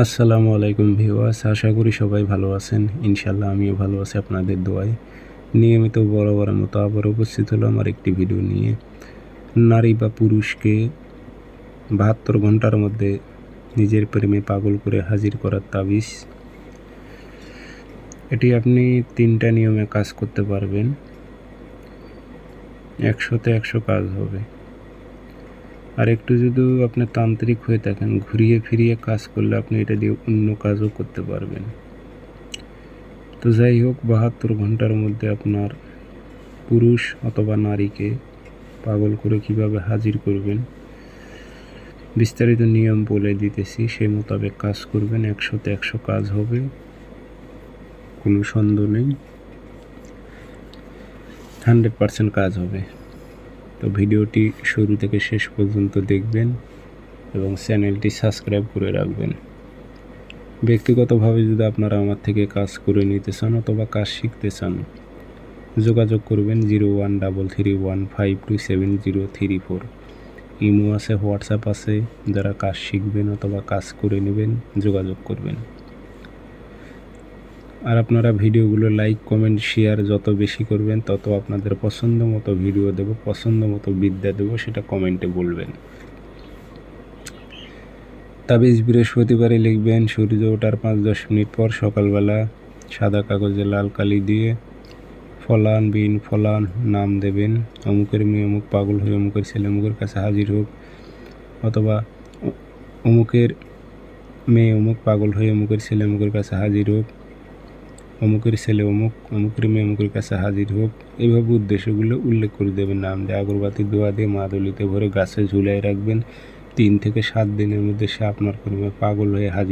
আসসালামু আলাইকুম ভিউয়ার্স, আশা করি সবাই ভালো আছেন। ইনশাল্লাহ আমিও ভালো আছি আপনাদের দোয়ায়। নিয়মিত বরাবরের মতো আবার উপস্থিত হলো আমার একটি ভিডিও নিয়ে। নারী বা পুরুষকে বাহাত্তর ঘণ্টার মধ্যে নিজের প্রেমে পাগল করে হাজির করার তাবিজ। এটি আপনি তিনটা নিয়মে কাজ করতে পারবেন। একশোতে একশো কাজ হবে। আর একটু যদি আপনি তান্ত্রিক হয়ে থাকেন, ঘুরিয়ে ফিরিয়ে কাজ করলে আপনি এটা দিয়ে অন্য কাজও করতে পারবেন। তো যাই হোক, বাহাত্তর ঘণ্টার মধ্যে আপনার পুরুষ অথবা নারীকে পাগল করে কীভাবে হাজির করবেন, বিস্তারিত নিয়ম বলে দিতেছি। সেই মোতাবেক কাজ করবেন, একশোতে একশো কাজ হবে, কোনো সন্দেহ নেই। হান্ড্রেড পারসেন্ট কাজ হবে। তো ভিডিওটি শুরু থেকে শেষ পর্যন্ত দেখবেন এবং চ্যানেলটি সাবস্ক্রাইব করে রাখবেন। ব্যক্তিগতভাবে যদি আপনারা আমার থেকে কাজ করে নিতে চান অথবা কাজ শিখতে চান, যোগাযোগ করবেন zero one double three one five two seven zero three four. Imo আছে, হোয়াটসঅ্যাপ আছে, যারা কাজ শিখবেন অথবা কাজ করে নেবেন, যোগাযোগ করবেন। আর আপনারা ভিডিওগুলো লাইক কমেন্ট শেয়ার যত বেশি করবেন, তত আপনাদের পছন্দ মতো ভিডিও দেব, পছন্দ মতো বিদ্যা দেব, সেটা কমেন্টে বলবেন। তাবিজ বৃহস্পতিবারে লিখবেন, সূর্য ওঠার পাঁচ দশ মিনিট পর সকালবেলা সাদা কাগজে লাল কালি দিয়ে ফলান বিন ফলান নাম দেবেন। অমুকের মেয়ে, অমুক পাগল হয়ে অমুকের ছেলে, অমুকের কাছে হাজির হোক। অথবা অমুকের মেয়ে, অমুক পাগল হয়ে অমুকের ছেলে, অমুকের কাছে হাজির হোক। অমুকের ছেলে অমুক, অমুকের মেয়ে অমুকের কাছে হাজির হোক এইভাবে উদ্দেশ্যগুলো উল্লেখ করে দেবেন। নাম দিয়ে আগরবাতি, দোয়া দিয়ে মাদলিতে ভরে গাছে ঝুলাই রাখবেন। তিন থেকে সাত দিনের মধ্যে সে আপনার কর্মে পাগল হয়ে হাজির